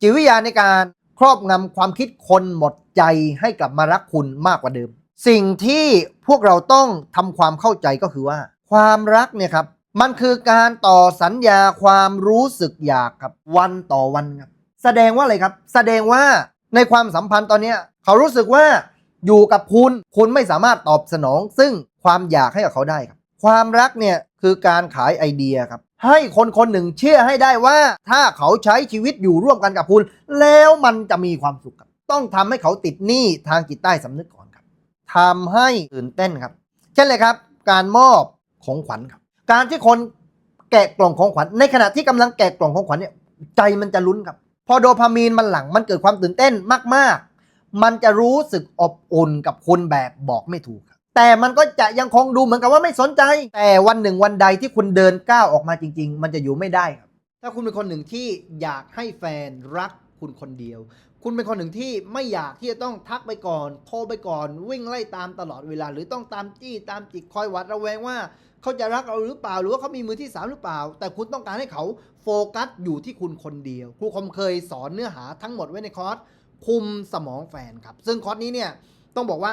จิตวิทยาในการครอบงำความคิดคนหมดใจให้กลับมารักคุณมากกว่าเดิม สิ่งที่พวกเราต้องทำความเข้าใจก็คือว่า ความรักเนี่ยครับมันคือการต่อสัญญาความรู้สึกอยากครับวันต่อวันครับแสดงว่าอะไรครับ แสดงว่าในความสัมพันธ์ตอนนี้เขารู้สึกว่าอยู่กับคุณ คุณไม่สามารถตอบสนอง ซึ่งความอยากให้กับเขาได้ครับ ความรักเนี่ย คือการขายไอเดียครับ ให้คนคนหนึ่งเชื่อให้ได้ว่า ถ้าเขาใช้ชีวิตอยู่ร่วมกันกับคุณ แล้วมันจะมีความสุขครับ ต้องทำให้เขาติดหนี้ทางจิตใต้สำนึกก่อนครับทำให้ตื่นเต้นครับ เช่นเลยครับ การมอบของขวัญครับ การที่คนแกะกล่องของขวัญในขณะที่กำลังแกะกล่องของขวัญเนี่ยใจมันจะลุ้นครับ พอโดพามีนมันหลั่งมันเกิดความตื่นเต้นมากๆ มันจะรู้สึกอบอุ่นกับคุณแบบบอกไม่ถูกครับ แต่มันก็จะยังคงดูเหมือนกับว่าไม่สนใจ แต่วันหนึ่งวันใดที่คุณเดินก้าวออกมาจริง ๆ มันจะอยู่ไม่ได้ครับ ถ้าคุณเป็นคนหนึ่งที่อยากให้แฟนรักคุณคนเดียว คุณเป็นคนหนึ่งที่ไม่อยากที่จะต้องทักไปก่อน โทรไปก่อน วิ่งไล่ตามตลอดเวลา หรือต้องตามจี้ตามจิกคอยหวัดระแวงว่า เขาจะรักเราหรือเปล่า หรือว่าเขามีมือที่สามหรือเปล่า แต่คุณต้องการให้เขาโฟกัสอยู่ที่คุณคนเดียว ครูคมเคยสอนเนื้อหาทั้งหมดไว้ในคอร์สคุมสมองแฟนครับ ซึ่งคอร์สนี้เนี่ยต้องบอกว่า